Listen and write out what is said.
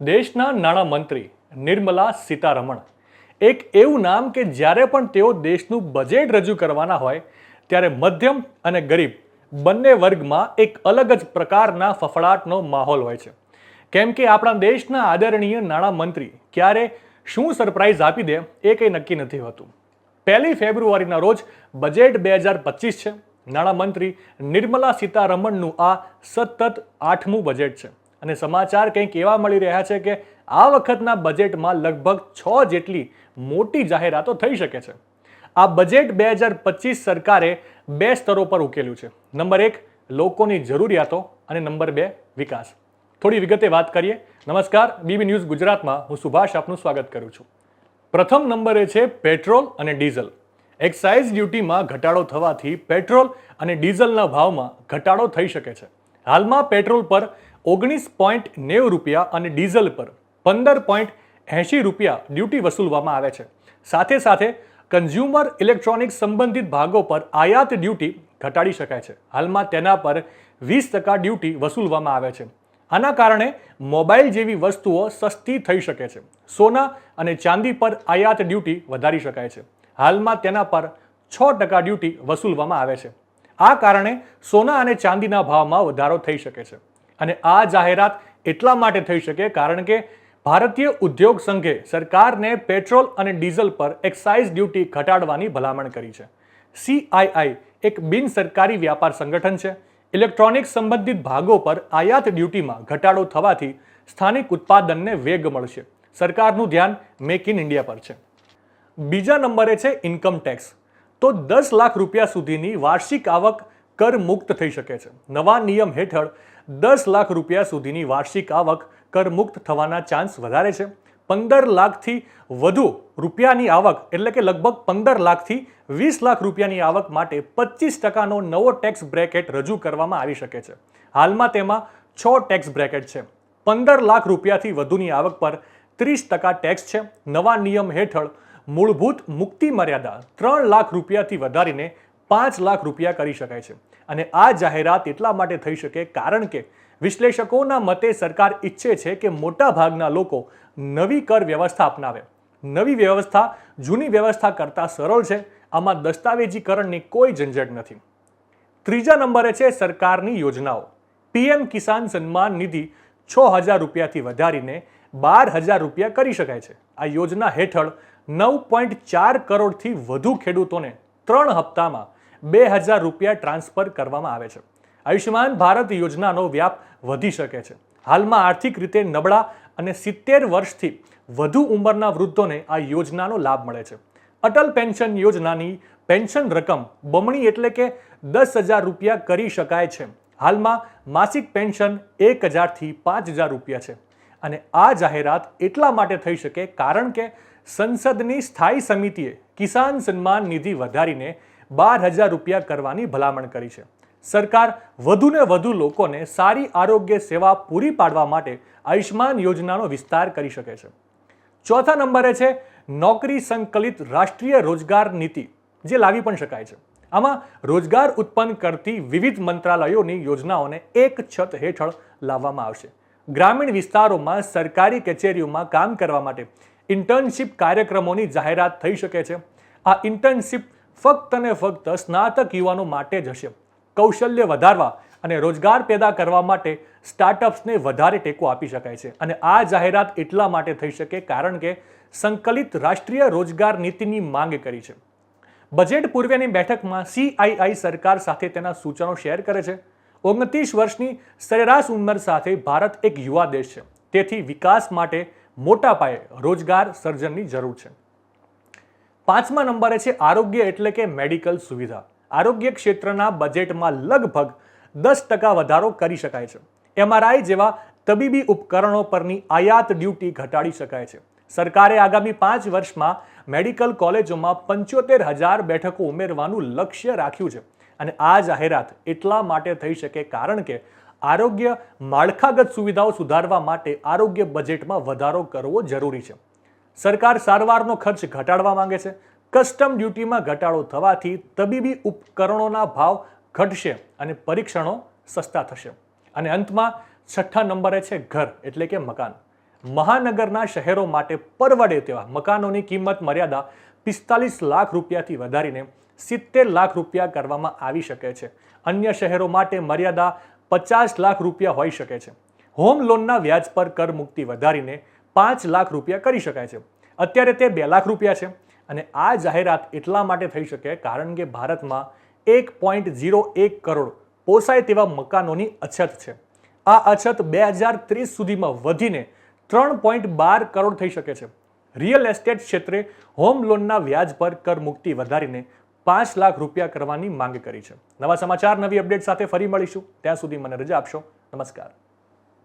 દેશના નાણામંત્રી નિર્મલા સીતારમણ. એક એવું નામ કે જ્યારે પણ તેઓ દેશનું બજેટ રજૂ કરવાના હોય, ત્યારે મધ્યમ અને ગરીબ બંને વર્ગમાં એક અલગ જ પ્રકારના ફફડાટનો માહોલ હોય છે. કેમ કે આપણા દેશના આદરણીય નાણામંત્રી ક્યારે શું સરપ્રાઇઝ આપી દે એ કંઈ નક્કી નથી હોતું. પહેલી ફેબ્રુઆરીના રોજ બજેટ બે હજાર પચીસ છે. નાણામંત્રી નિર્મલા સીતારમણનું આ સતત આઠમું બજેટ છે. અને સમાચાર કંઈક એવા મળી રહ્યા છે કે આ વખતના બજેટમાં લગભગ છ જેટલી મોટી જાહેરાતો થઈ શકે છે. આ બજેટ બે હજાર પચીસ સરકારે બે સ્તરો પર ઉકેલ્યું છે. નંબર એક, લોકોની જરૂરિયાતો અને નંબર બે, વિકાસ. થોડી વિગતે વાત કરીએ. નમસ્કાર, બીબી ન્યૂઝ ગુજરાતમાં હું સુભાષ આપનું સ્વાગત કરું છું. પ્રથમ નંબરે છે પેટ્રોલ અને ડીઝલ. એક્સાઇઝ ડ્યુટીમાં ઘટાડો થવાથી પેટ્રોલ અને ડીઝલના ભાવમાં ઘટાડો થઈ શકે છે. હાલમાં પેટ્રોલ પર ઓગણીસ પોઈન્ટ નેવું રૂપિયા અને ડીઝલ પર પંદર પોઈન્ટ એંશી રૂપિયા ડ્યુટી વસૂલવામાં આવે છે. સાથે સાથે કન્ઝ્યુમર ઇલેક્ટ્રોનિક્સ સંબંધિત ભાગો પર આયાત ડ્યુટી ઘટાડી શકાય છે. હાલમાં તેના પર વીસ ટકા ડ્યુટી વસૂલવામાં આવે છે. આના કારણે મોબાઈલ જેવી વસ્તુઓ સસ્તી થઈ શકે છે. સોના અને ચાંદી પર આયાત ડ્યુટી વધારી શકાય છે. હાલમાં તેના પર છ ટકા ડ્યુટી વસૂલવામાં આવે છે. આ કારણે સોના અને ચાંદીના ભાવમાં વધારો થઈ શકે છે. અને આ જાહેરાત એટલા માટે થઈ શકે કારણ કે ભારતીય ઉદ્યોગ સંઘે સરકારને પેટ્રોલ અને ડીઝલ પર એક્સાઇઝ ડ્યુટી ઘટાડવાની ભલામણ કરી છે. સીઆઈઆઈ એક બિન સરકારી વ્યાપાર સંગઠન છે. ઇલેક્ટ્રોનિક્સ સંબંધિત ભાગો પર આયાત ડ્યુટીમાં ઘટાડો થવાથી સ્થાનિક ઉત્પાદનને વેગ મળશે. સરકારનું ધ્યાન મેક ઇન ઇન્ડિયા પર છે. બીજા નંબરે છે ઇન્કમ ટેક્સ તો દસ લાખ રૂપિયા સુધીની વાર્ષિક આવક કર મુક્ત થઈ શકે છે. નવા નિયમ હેઠળ દસ લાખ રૂપિયા સુધીની વાર્ષિક આવક કરમુક્ત થવાના ચાન્સ વધારે છે. પંદર લાખથી વધુ રૂપિયાની આવક એટલે કે લગભગ પંદર લાખથી વીસ લાખ રૂપિયાની આવક માટે પચીસ ટકાનો નવો ટેક્સ બ્રેકેટ રજૂ કરવામાં આવી શકે છે. હાલમાં તેમાં છ ટેક્સ બ્રેકેટ છે. પંદર લાખ રૂપિયાથી વધુની આવક પર ત્રીસ ટકા ટેક્સ છે. નવા નિયમ હેઠળ મૂળભૂત મુક્તિ મર્યાદા ત્રણ લાખ રૂપિયાથી વધારીને પાંચ લાખ રૂપિયા કરી શકાય છે. અને આ જાહેરાત એટલા માટે થઈ શકે કારણ કે વિશ્લેષકોના મતે સરકાર ઈચ્છે છે કે મોટા ભાગના લોકો નવી કર વ્યવસ્થા અપનાવે. નવી વ્યવસ્થા, જૂની વ્યવસ્થા કરતાં સરળ છે. આમાં દસ્તાવેજીકરણની કોઈ ઝંઝટ નથી. ત્રીજા નંબરે છે સરકારની યોજનાઓ. પીએમ કિસાન સન્માન નિધિ છ હજાર રૂપિયાથી વધારીને બાર હજાર રૂપિયા કરી શકાય છે. આ યોજના હેઠળ નવ પોઈન્ટ ચાર કરોડથી વધુ ખેડૂતોને ત્રણ હપ્તામાં બે હજાર રૂપિયા ટ્રાન્સફર કરવામાં આવે છે. આયુષ્યમાન ભારત યોજનાનો વ્યાપ વધી શકે છે. હાલમાં આર્થિક રીતે નબળા અને સિત્તેર વર્ષથી વધુ ઉંમરના વૃદ્ધોને આ યોજનાનો લાભ મળે છે. અટલ પેન્શન યોજનાની પેન્શન રકમ બમણી એટલે કે દસ હજાર રૂપિયા કરી શકાય છે. હાલમાં માસિક પેન્શન એક હજારથી પાંચ હજાર રૂપિયા છે. અને આ જાહેરાત એટલા માટે થઈ શકે કારણ કે સંસદની સ્થાયી સમિતિએ કિસાન સન્માન નિધિ વધારીને બાર હજાર રૂપિયા કરવાની ભલામણ કરી છે. સરકાર વધુને વધુ લોકોને સારી આરોગ્ય સેવા પૂરી પાડવા માટે આયુષ્માન યોજનાનો વિસ્તાર કરી શકે છે. ચોથા નંબરે છે નોકરી સંકલિત રાષ્ટ્રીય રોજગાર નીતિ, જે લાવી પણ શકાય છે. આમાં રોજગાર ઉત્પન્ન કરતી વિવિધ મંત્રાલયોની યોજનાઓને એક છત હેઠળ લાવવામાં આવશે. ગ્રામીણ વિસ્તારોમાં સરકારી કચેરીઓમાં કામ કરવા માટે ઇન્ટર્નશિપ કાર્યક્રમોની જાહેરાત થઈ શકે છે. આ ઇન્ટર્નશિપ ફક્ત અને ફક્ત સ્નાતક યુવાનો માટે જ હશે. કૌશલ્ય વધારવા અને રોજગાર પેદા કરવા માટે સ્ટાર્ટઅપ્સને વધારે ટેકો આપી શકાય છે. અને આ જાહેરાત એટલા માટે થઈ શકે કારણ કે સંકલિત રાષ્ટ્રીય રોજગાર નીતિની માંગ કરી છે. બજેટ પૂર્વેની બેઠકમાં સીઆઈઆઈ સરકાર સાથે તેના સૂચનો શેર કરે છે. ઓગણત્રીસ વર્ષની સરેરાશ ઉંમર સાથે ભારત એક યુવા દેશ છે. તેથી વિકાસ માટે મોટા પાયે રોજગાર સર્જનની જરૂર છે. પાંચમા નંબરે છે આરોગ્ય એટલે કે મેડિકલ સુવિધા. આરોગ્ય ક્ષેત્રના બજેટમાં લગભગ દસ ટકા વધારો કરી શકાય છે. એમઆરઆઈ જેવા તબીબી ઉપકરણો પરની આયાત ડ્યુટી ઘટાડી શકાય છે. સરકારે આગામી પાંચ વર્ષમાં મેડિકલ કોલેજોમાં પંચોતેર હજાર બેઠકો ઉમેરવાનું લક્ષ્ય રાખ્યું છે. અને આ જાહેરાત એટલા માટે થઈ શકે કારણ કે આરોગ્ય માળખાગત સુવિધાઓ સુધારવા માટે આરોગ્ય બજેટમાં વધારો કરવો જરૂરી છે. સરકાર સારવારનો ખર્ચ ઘટાડવા માંગે છે. કસ્ટમ ડ્યુટીમાં ઘટાડો થવાથી તબીબી ઉપકરણોના ભાવ ઘટશે અને પરીક્ષણો સસ્તા થશે. અને અંતમાં છઠ્ઠા નંબરે છે ઘર એટલે કે મકાન. મહાનગરના શહેરો માટે પરવડે તેવા મકાનોની કિંમત મર્યાદા પિસ્તાલીસ લાખ રૂપિયાથી વધારીને સિત્તેર લાખ રૂપિયા કરવામાં આવી શકે છે. અન્ય શહેરો માટે મર્યાદા પચાસ લાખ રૂપિયા હોઈ શકે છે. હોમ લોનના વ્યાજ પર કર મુક્તિ વધારીને પાંચ લાખ રૂપિયા કરી શકાય છે. અત્યારે તે બે લાખ રૂપિયા છે અને આ જાહેરાત એટલા માટે થઈ શકે કારણ કે ભારતમાં એક પોઈન્ટ ઝીરો એક કરોડ પોસાય તેવા મકાનોની અછત છે. આ અછત બે હજાર ત્રીસ સુધીમાં વધીને ત્રણ પોઈન્ટ બાર કરોડ થઈ શકે છે. રિયલ એસ્ટેટ ક્ષેત્રે હોમ લોનના વ્યાજ પર કર મુક્તિ વધારીને પાંચ લાખ રૂપિયા કરવાની માંગ કરી છે. નવા સમાચાર, નવી અપડેટ સાથે ફરી મળીશું. ત્યાં સુધી મને રજા આપશો. નમસ્કાર.